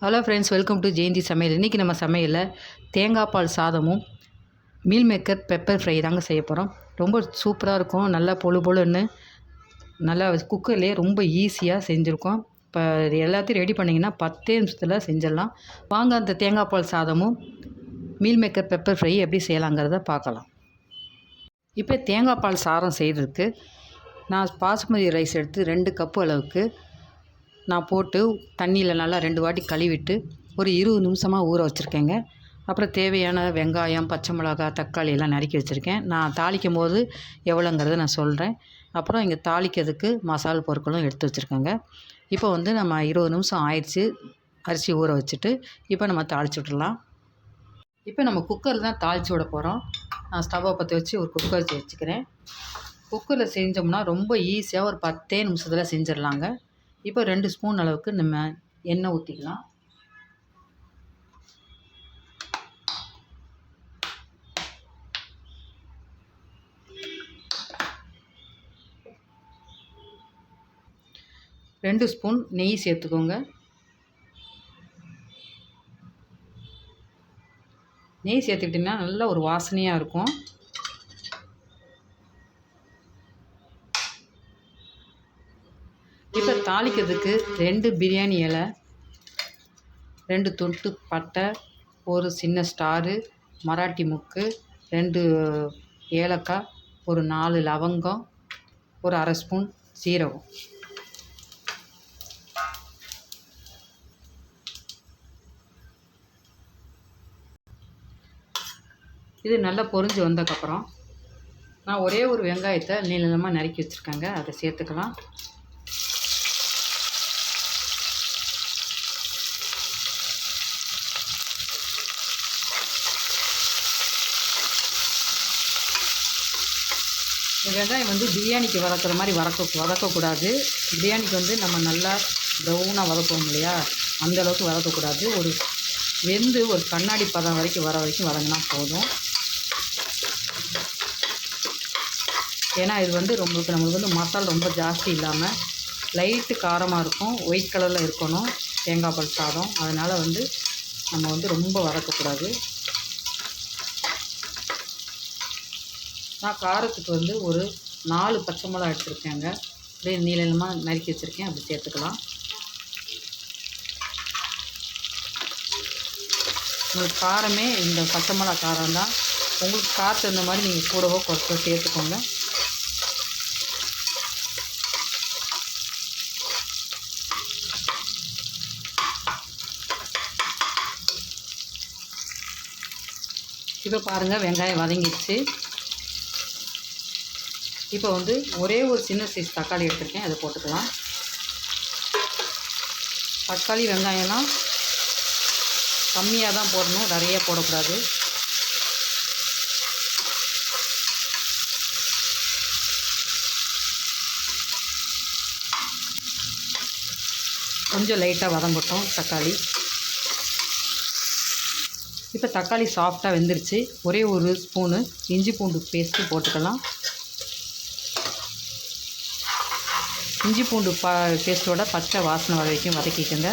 Hello friends welcome to Jayanthi சமையல் இன்றைக்கி நம்ம சமையலில் தேங்காய் பால் சாதமும் மீல் மேக்கர் பெப்பர் ஃப்ரை தாங்க செய்ய போகிறோம் ரொம்ப சூப்பராக இருக்கும். நல்லா பொழு பொழுன்னு நல்லா குக்கர்லேயே ரொம்ப ஈஸியாக செஞ்சுருக்கோம். இப்போ எல்லாத்தையும் ரெடி பண்ணிங்கன்னா பத்தே நிமிஷத்தில் செஞ்சிடலாம். வாங்க அந்த தேங்காய் பால் சாதமும் மீல் மேக்கர் பெப்பர் ஃப்ரை எப்படி செய்யலாங்கிறத பார்க்கலாம். இப்போ தேங்காய் பால் சாதம் செய்கிறதுக்கு நான் பாசுமதி ரைஸ் எடுத்து ரெண்டு கப்பு அளவுக்கு நான் போட்டு தண்ணியில் நல்லா ரெண்டு வாட்டி கழுவிட்டு ஒரு இருபது நிமிஷமாக ஊற வச்சுருக்கேங்க. அப்புறம் தேவையான வெங்காயம் பச்சை மிளகா தக்காளி எல்லாம் நறுக்கி வச்சுருக்கேன். நான் தாளிக்கும் போது எவ்வளோங்கிறத நான் சொல்கிறேன் அப்புறம் இங்கே தாளிக்கிறதுக்கு மசாலா பொருட்களும் எடுத்து வச்சுருக்கேங்க. இப்போ வந்து நம்ம இருபது நிமிஷம் ஆயிடுச்சு. அரிசி ஊற வச்சுட்டு இப்போ நம்ம தாளிச்சு விட்டுடலாம். இப்போ நம்ம குக்கரில் தான் தாளித்து விட போகிறோம் நான் ஸ்டவ்வை பற்றி வச்சு ஒரு குக்கர் வச்சுக்கிறேன். குக்கரில் செஞ்சோம்னா ரொம்ப ஈஸியாக ஒரு பத்தே நிமிஷத்தில் செஞ்சிடலாங்க. இப்போ ரெண்டு ஸ்பூன் அளவுக்கு நம்ம எண்ணெய் ஊற்றிக்கலாம் ரெண்டு ஸ்பூன் நெய் சேர்த்துக்கோங்க. நெய் சேர்த்துக்கிட்டிங்கன்னா நல்ல ஒரு வாசனையாக இருக்கும். தாளிக்கிறதுக்கு ரெண்டு பிரியாணி இலை ரெண்டு தொட்டு பட்டை ஒரு சின்ன ஸ்டாரு மராட்டி முக்கு ரெண்டு ஏலக்காய் ஒரு நாலு லவங்கம் ஒரு அரை ஸ்பூன் சீரகம். இது நல்லா பொரிஞ்சு வந்ததுக்கப்புறம் நான் ஒரே ஒரு வெங்காயத்தை நீளமாக நறுக்கி வச்சுருக்கேங்க. அதை சேர்த்துக்கலாம். வெங்காயம் வந்து பிரியாணிக்கு வதக்கிற மாதிரி வதக்க வதக்கக்கூடாது. பிரியாணிக்கு வந்து நம்ம நல்லா ப்ரௌனாக வதக்குவோம் இல்லையா? அந்தளவுக்கு வதக்கக்கூடாது. ஒரு வெந்து ஒரு கண்ணாடி பதம் வரைக்கும் வர வரைக்கும் வதங்கினா போதும். ஏன்னா இது வந்து ரொம்ப நம்மளுக்கு வந்து மசாலா ரொம்ப ஜாஸ்தி இல்லாமல் லைட்டு காரமாக இருக்கும். ஒயிட் கலரில் இருக்கணும். தேங்காய் பால் சாதம். அதனால் வந்து நம்ம வந்து ரொம்ப வதக்கக்கூடாது. நான் காரத்துக்கு வந்து ஒரு நாலு பச்சை மிளகா எடுத்துருக்கேங்க. அப்படியே நீளமாக நறுக்கி வச்சுருக்கேன். அப்படி சேர்த்துக்கலாம். உங்களுக்கு காரமே இந்த பச்சை மிளகா காரம் தான். உங்களுக்கு காற்று தகுந்த மாதிரி நீங்கள் கூடவோ குறைச்சோ சேர்த்துக்கோங்க. இப்போ பாருங்கள் வெங்காயம் வதங்கிடுச்சு. இப்போ வந்து ஒரே ஒரு சின்ன சைஸ் தக்காளி எடுத்துருக்கேன். அதை போட்டுக்கலாம். தக்காளி வெங்காயம்லாம் கம்மியாக தான் போடணும். நிறைய போடக்கூடாது. கொஞ்சம் லைட்டாக வதங்கட்டும் தக்காளி. இப்போ தக்காளி சாஃப்டாக வெந்துருச்சு. ஒரே ஒரு ஸ்பூனு இஞ்சி பூண்டு பேஸ்ட்டு போட்டுக்கலாம். இஞ்சி பூண்டு பா பேஸ்ட்டோட பச்சை வாசனை வர வரைக்கும் வதக்கிக்கோங்க.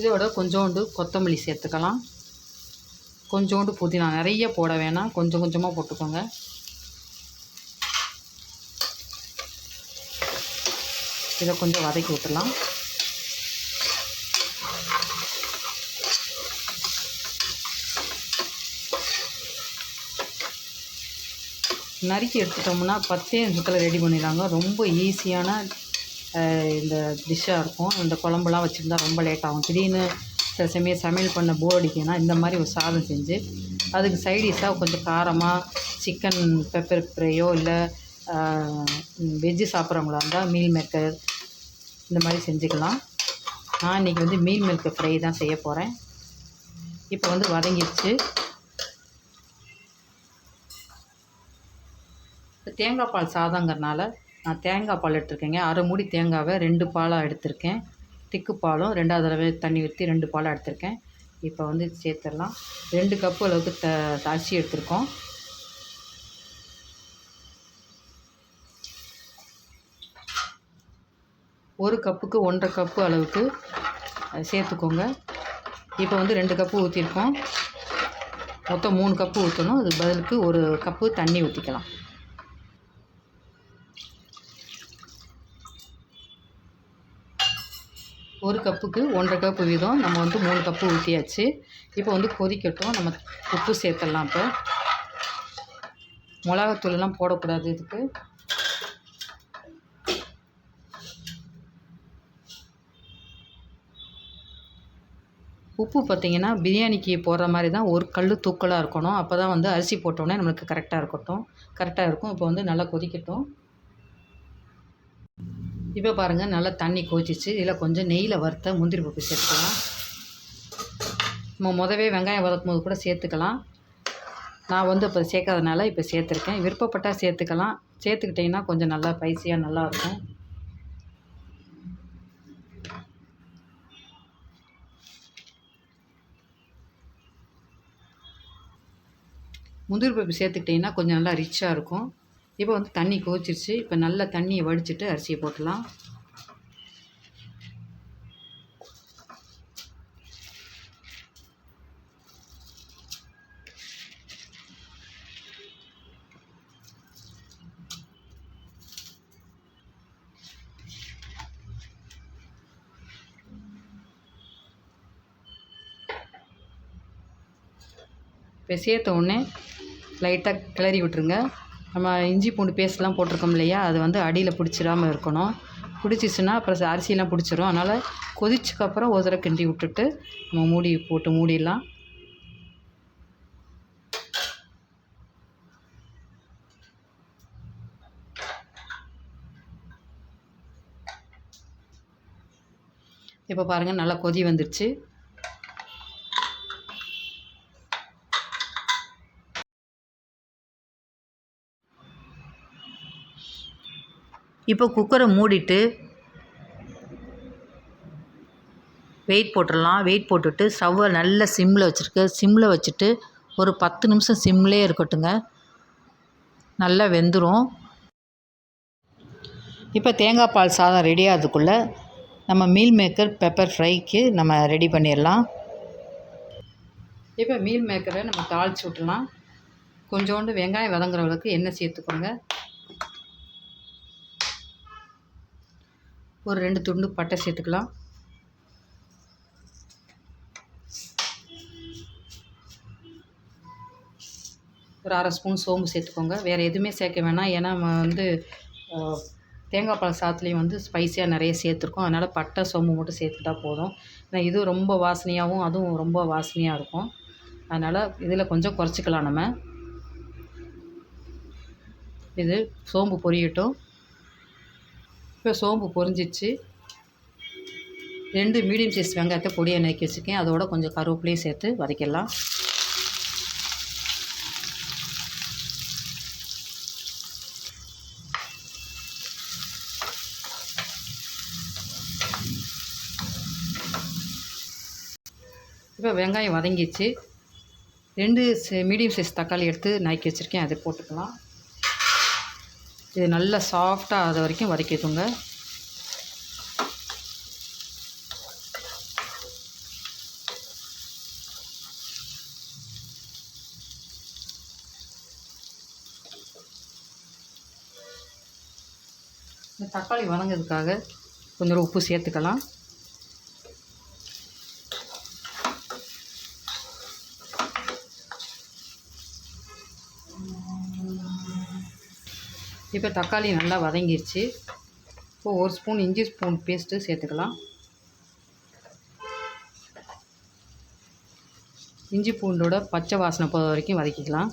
இதோட கொஞ்சோண்டு கொத்தமல்லி சேர்த்துக்கலாம். கொஞ்சோண்டு புதினா நிறைய போட வேணாம். கொஞ்சம் கொஞ்சமாக போட்டுக்கோங்க. இதை கொஞ்சம் வதக்கி விட்டுலாம் நறுக்கி எடுத்துட்டோம்னா பத்தே நிமிஷத்தில் ரெடி பண்ணிடலாங்க. ரொம்ப ஈஸியான இந்த டிஷ்ஷாக இருக்கும். இந்த குழம்புலாம் வச்சுருந்தா ரொம்ப லேட் ஆகும். திடீர்னு சில சமயம் சமையல் பண்ண போர் அடிக்குன்னா இந்த மாதிரி ஒரு சாதம் செஞ்சு அதுக்கு சைடிஷாக கொஞ்சம் காரமாக சிக்கன் பெப்பர் ஃப்ரையோ இல்லை வெஜ்ஜு சாப்பிட்றவங்களா இருந்தால் மீல் மேக்கர் இந்த மாதிரி செஞ்சுக்கலாம். நான் இன்றைக்கி வந்து மீல் மில்க் ஃப்ரை தான் செய்ய போகிறேன் இப்போ வந்து வதங்கிடுச்சு தேங்காய் பால் சாதங்கிறனால நான் தேங்காய் பால் எடுத்திருக்கேங்க. அரை மூடி தேங்காவை ரெண்டு பாலாக எடுத்திருக்கேன். திக்கு பாலும் ரெண்டாவது தடவை தண்ணி ஊற்றி ரெண்டு பாலாக எடுத்திருக்கேன். இப்போ வந்து சேர்த்துடலாம். ரெண்டு கப்பு அளவுக்கு த அரிசி எடுத்திருக்கோம். ஒரு கப்புக்கு ஒன்றரை கப்பு அளவுக்கு சேர்த்துக்கோங்க. இப்போ வந்து ரெண்டு கப்பு ஊற்றிருக்கோம் மொத்தம் மூணு கப்பு ஊற்றணும் அதுக்கு பதிலுக்கு ஒரு கப்பு தண்ணி ஊற்றிக்கலாம் ஒரு கப்புக்கு ஒன்றரை கப்பு வீதம் நம்ம வந்து மூணு கப்பு ஊற்றியாச்சு இப்போ வந்து கொதிக்கட்டும். நம்ம உப்பு சேர்த்துடலாம் இப்போ. மிளகாத்தூள்லாம் போடக்கூடாது இதுக்கு. உப்பு பார்த்திங்கன்னா பிரியாணிக்கு போடுற மாதிரி தான் ஒரு கல் தூக்கலாக இருக்கணும். அப்போ தான் வந்து அரிசி போட்டோன்னே நம்மளுக்கு கரெக்டாக இருக்கட்டும். கரெக்டாக இருக்கும். இப்போ வந்து நல்லா கொதிக்கட்டும். இப்போ பாருங்கள் நல்லா தண்ணி கொதிச்சிச்சு இதில் கொஞ்சம் நெய்யில் வறுத்த முந்திரி பருப்பு சேர்த்துக்கலாம். நம்ம முதவே வெங்காயம் வதக்கும் போது கூட சேர்த்துக்கலாம். நான் வந்து இப்போ சேர்க்காதனால இப்போ சேர்த்துருக்கேன். விருப்பப்பட்டால் சேர்த்துக்கலாம். சேர்த்துக்கிட்டிங்கன்னா கொஞ்சம் நல்லா ஸ்பைசியாக நல்லாயிருக்கும் முந்திரி பருப்பு சேர்த்துக்கிட்டிங்கன்னா கொஞ்சம் நல்லா ரிச்சாக இருக்கும். இப்போ வந்து தண்ணி கொதிச்சிருச்சு. இப்போ நல்லா தண்ணியை வடிச்சிட்டு அரிசியை போட்டலாம் இப்போ சேர்த்த உடனே லைட்டாக கிளறி விட்டுருங்க. நம்ம இஞ்சி பூண்டு பேஸ்ட்லாம் போட்டிருக்கோம் இல்லையா? அது வந்து அடியில் பிடிச்சிடாமல் இருக்கணும். பிடிச்சிச்சின்னா அப்புறம் அரிசியெல்லாம் பிடிச்சிரும். அதனால் கொதிச்சக்கப்புறம் ஒரு தடவை கிண்டி விட்டுட்டு நம்ம மூடி போட்டு மூடிடலாம். இப்போ பாருங்கள் நல்லா கொதி வந்துடுச்சு இப்போ குக்கரை மூடிட்டு வெயிட் போட்டுடலாம். வெயிட் போட்டுட்டு ஸ்டவ்வை நல்ல சிம்மில் வச்சுருக்கு. சிம்மில் வச்சுட்டு ஒரு பத்து நிமிஷம் சிம்லேயே இருக்கட்டுங்க. நல்லா வெந்துடும் இப்போ தேங்காய் பால் சாதம் ரெடி ஆகிறதுக்குள்ளே நம்ம மீல் மேக்கர் பெப்பர் ஃப்ரைக்கு நம்ம ரெடி பண்ணிடலாம். இப்போ மீல் மேக்கரை நம்ம தாளிச்சு விட்டுலாம் கொஞ்சோண்டு வெங்காயம் வதங்குற அளவுக்கு எண்ணெய் சேர்த்துக்கோங்க. ஒரு ரெண்டு துண்டு பட்டை சேர்த்துக்கலாம். ஒரு அரை ஸ்பூன் சோம்பு சேர்த்துக்கோங்க. வேறு எதுவுமே சேர்க்க வேணாம். ஏன்னா நம்ம வந்து தேங்காய் பழ சாத்துலேயும் வந்து ஸ்பைஸியாக நிறைய சேர்த்துருக்கோம். அதனால் பட்டை சோம்பு மட்டும் சேர்த்துட்டா போதும். ஏன்னா இது ரொம்ப வாசனையாகவும் அதுவும் ரொம்ப வாசனையாக இருக்கும். அதனால் இதில் கொஞ்சம் குறைச்சிக்கலாம் நம்ம. இது சோம்பு பொரியட்டும். இப்போ சோம்பு பொரிஞ்சிச்சு. ரெண்டு மீடியம் சைஸ் வெங்காயத்தை பொடியை நறுக்கி வச்சுருக்கேன். அதோட கொஞ்சம் கருவேப்பிலையும் சேர்த்து வதக்கிடலாம். இப்போ வெங்காயம் வதங்கிச்சு ரெண்டு மீடியம் சைஸ் தக்காளி எடுத்து நறுக்கி வச்சுருக்கேன். அதை போட்டுக்கலாம். இது நல்லா சாஃப்டாக ஆகிற வரைக்கும் வதக்கிக்கோங்க. இந்த தக்காளி வதங்கிறதுக்காக கொஞ்சம் உப்பு சேர்த்துக்கலாம். இப்போ தக்காளி நல்லா வதங்கிடுச்சு இப்போ ஒரு ஸ்பூன் இஞ்சி ஸ்பூன் பேஸ்ட்டு சேர்த்துக்கலாம். இஞ்சி பூண்டோட பச்சை வாசனை போகிற வரைக்கும் வதக்கிக்கலாம்.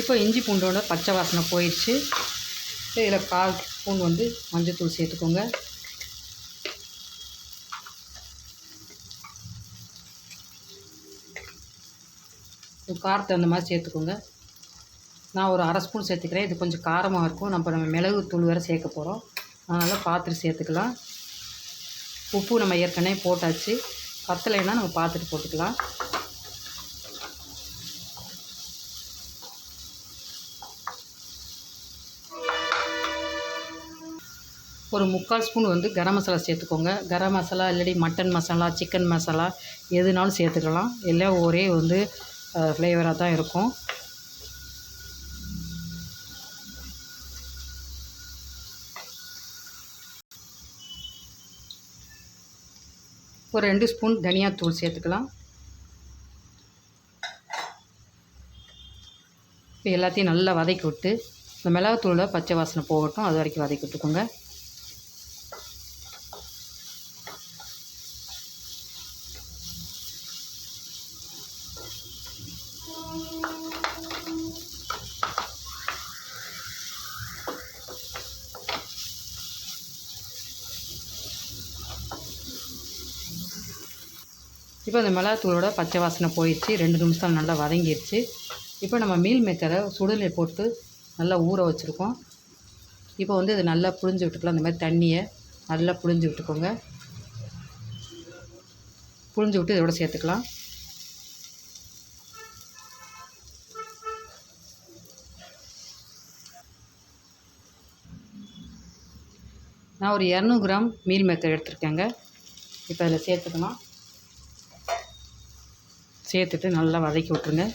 இப்போ இஞ்சி பூண்டோட பச்சை வாசனை போயிடுச்சு. இதில் கால் ஸ்பூன் வந்து மஞ்சள்தூள் சேர்த்துக்கோங்க. காரத்தை அந்த மாதிரி சேர்த்துக்கோங்க. நான் ஒரு அரை ஸ்பூன் சேர்த்துக்கிறேன். இது கொஞ்சம் காரமாக இருக்கும். நம்ம நம்ம மிளகு தூள் வேறு சேர்க்க போகிறோம் அதனால் பார்த்துட்டு சேர்த்துக்கலாம். உப்பு நம்ம ஏற்கனவே போட்டாச்சு. பத்தலைன்னா நம்ம பார்த்துட்டு போட்டுக்கலாம். ஒரு முக்கால் ஸ்பூன் வந்து கரம் மசாலா சேர்த்துக்கோங்க. கரம் மசாலா இல்லாட்டி மட்டன் மசாலா சிக்கன் மசாலா எதுனாலும் சேர்த்துக்கலாம். எல்லாம் ஒரே வந்து ஃப்ளேவராக தான் இருக்கும். ஒரு ரெண்டு ஸ்பூன் தனியாத்தூள் சேர்த்துக்கலாம். இப்போ எல்லாத்தையும் நல்லா வதக்கி விட்டு இந்த மிளகாத்தூளில் பச்சை வாசனை போகட்டும். அது வரைக்கும் வதக்கி விட்டுக்கோங்க. அந்த மிளகாத்தூளோட பச்சை வாசனை போயிடுச்சு. ரெண்டு நிமிஷம் நல்லா வதங்கிடுச்சு. இப்போ நம்ம மீல் மேக்கரை சுடுநீர் போட்டு நல்லா ஊற வச்சுருக்கோம். இப்போ வந்து இதை நல்லா புழிஞ்சு விட்டுக்கலாம். இந்த மாதிரி தண்ணியை நல்லா புழிஞ்சு விட்டுக்கோங்க. புழிஞ்சு விட்டு இதோட சேர்த்துக்கலாம். நான் ஒரு இரநூறு கிராம் மீல் மேக்கர் எடுத்துருக்கேங்க. இப்போ அதில் சேர்த்துக்கலாம். சேர்த்துட்டு நல்லா வதக்கி விட்ருங்க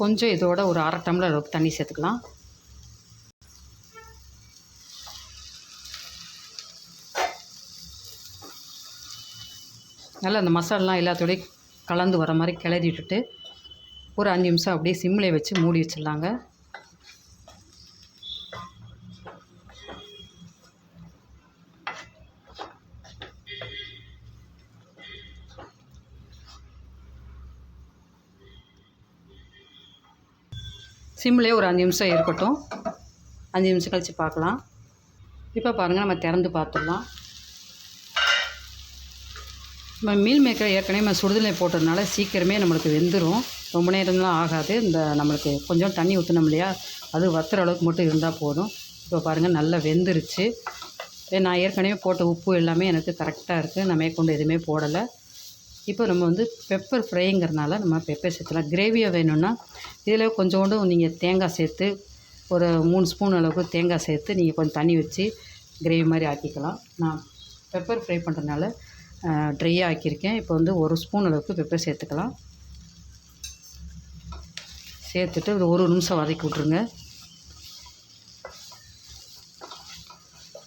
கொஞ்சம் இதோட ஒரு அரை டம்ளர் அளவுக்கு தண்ணி சேர்த்துக்கலாம். நல்லா அந்த மசாலாலாம் எல்லாத்தோடையும் கலந்து வர மாதிரி கிளறி விட்டுட்டு ஒரு அஞ்சு நிமிஷம் அப்படியே சிம்மில் வச்சு மூடி வச்சிடலாங்க. சிம்லேயே ஒரு அஞ்சு நிமிஷம் இருக்கட்டும். அஞ்சு நிமிஷம் கழித்து பார்க்கலாம். இப்போ பாருங்கள் நம்ம திறந்து பார்த்துடலாம். நம்ம மீல் மேக்கர் ஏற்கனவே நம்ம சுடுதலை போட்டதுனால சீக்கிரமே நம்மளுக்கு வெந்துடும் ரொம்ப நேரம்லாம் ஆகாது. இந்த நம்மளுக்கு கொஞ்சம் தண்ணி ஊற்றணும் இல்லையா? அது வத்துற அளவுக்கு மட்டும் இருந்தால் போதும். இப்போ பாருங்கள் நல்லா வெந்துருச்சு. நான் ஏற்கனவே போட்ட உப்பு எல்லாமே எனக்கு கரெக்டாக இருக்குது நான் மேற்கொண்டு எதுவுமே போடலை. இப்போ நம்ம வந்து பெப்பர் ஃப்ரைங்கிறனால நம்ம பெப்பர் சேர்த்துலாம் கிரேவியாக வேணும்னா இதில் கொஞ்சோண்டு நீங்கள் தேங்காய் சேர்த்து ஒரு மூணு ஸ்பூன் அளவுக்கு தேங்காய் சேர்த்து நீங்கள் கொஞ்சம் தண்ணி வச்சு கிரேவி மாதிரி ஆக்கிக்கலாம். நான் பெப்பர் ஃப்ரை பண்ணுறதுனால ட்ரையாக ஆக்கியிருக்கேன். இப்போ வந்து ஒரு ஸ்பூன் அளவுக்கு பெப்பர் சேர்த்துக்கலாம். சேர்த்துட்டு ஒரு ஒரு நிமிஷம் வதக்கி விட்ருங்க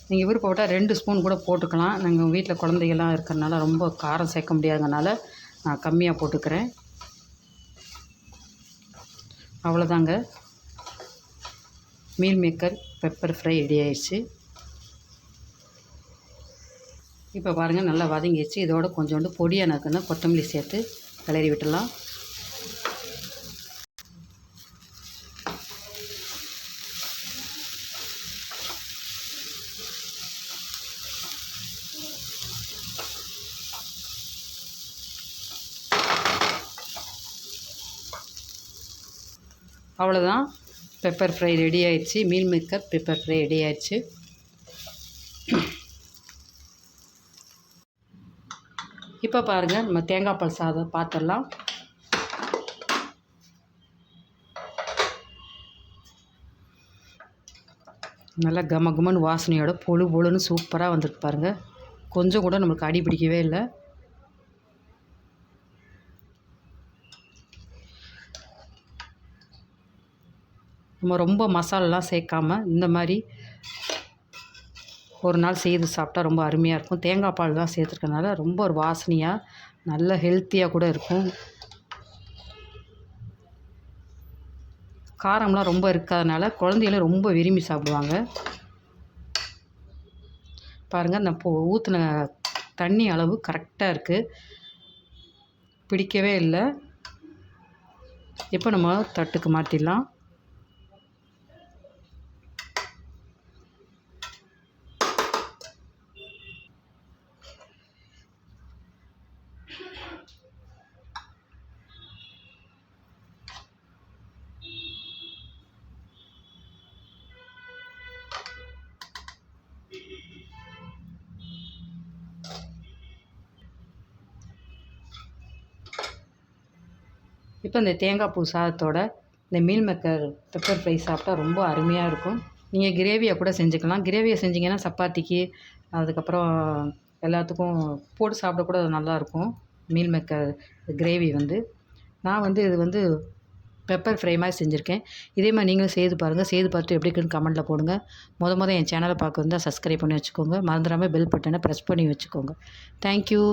நீங்கள் விருப்பப்பட்டால் ரெண்டு ஸ்பூன் கூட போட்டுக்கலாம். நாங்கள் வீட்டில் குழந்தைகள்லாம் இருக்கிறனால ரொம்ப காரம் சேர்க்க முடியாதனால நான் கம்மியாக போட்டுக்கிறேன். அவ்வளோதாங்க meal maker pepper fry ready ஆயிடுச்சு. இப்போ பாருங்கள் நல்லா வதங்கிடுச்சு. இதோட கொஞ்சோண்டு பொடியாக நக்குன்னு கொத்தமல்லி சேர்த்து கிளறி விட்டுடலாம். அவ்வளோதான் பெப்பர் ஃப்ரை ரெடி ஆயிடுச்சு. Meal maker pepper fry ready ஆயிடுச்சு. இப்போ பாருங்கள் நம்ம தேங்காய் பால் சாதம் பார்த்துடலாம் நல்லா கம கமன்னு வாசனையோட பொழு பொழுன்னு சூப்பராக வந்துருக்கு பாருங்கள் கொஞ்சம் கூட நம்மளுக்கு அடி பிடிக்கவே இல்லை. நம்ம ரொம்ப மசாலாலாம் சேர்க்காம இந்த மாதிரி ஒரு நாள் செய்து சாப்பிட்டா ரொம்ப அருமையாக இருக்கும். தேங்காய் பால் தான் சேர்த்துருக்கனால ரொம்ப ஒரு வாசனையாக நல்ல ஹெல்த்தியாக கூட இருக்கும். காரம்லாம் ரொம்ப இருக்காதனால குழந்தைகளும் ரொம்ப விரும்பி சாப்பிடுவாங்க. பாருங்கள் நான் இப்போ ஊற்றின தண்ணி அளவு கரெக்டாக இருக்குது பிடிக்கவே இல்லை. இப்போ நம்ம தட்டுக்கு மாற்றிடலாம் இப்போ இந்த தேங்காய் பூ சாதத்தோட இந்த மீல் மேக்கர் பெப்பர் ஃப்ரை சாப்பிட்டா ரொம்ப அருமையாக இருக்கும். நீங்கள் கிரேவியை கூட செஞ்சுக்கலாம். கிரேவியை செஞ்சிங்கன்னா சப்பாத்திக்கு அதுக்கப்புறம் எல்லாத்துக்கும் போட்டு சாப்பிட கூட அது நல்லாயிருக்கும் மீல் மேக்கர் கிரேவி வந்து. நான் வந்து இது வந்து பெப்பர் ஃப்ரை மாதிரி செஞ்சுருக்கேன். இதே மாதிரி நீங்களும் செய்து பாருங்கள் செய்து பார்த்துட்டு எப்படி இருக்குன்னு கமெண்ட்டில் போடுங்க. முத முத என் சேனலை பார்க்க வந்தால் சப்ஸ்கிரைப் பண்ணி வச்சுக்கோங்க. மறந்துடாமல் பெல் பட்டனை ப்ரெஸ் பண்ணி வச்சுக்கோங்க. தேங்க்யூ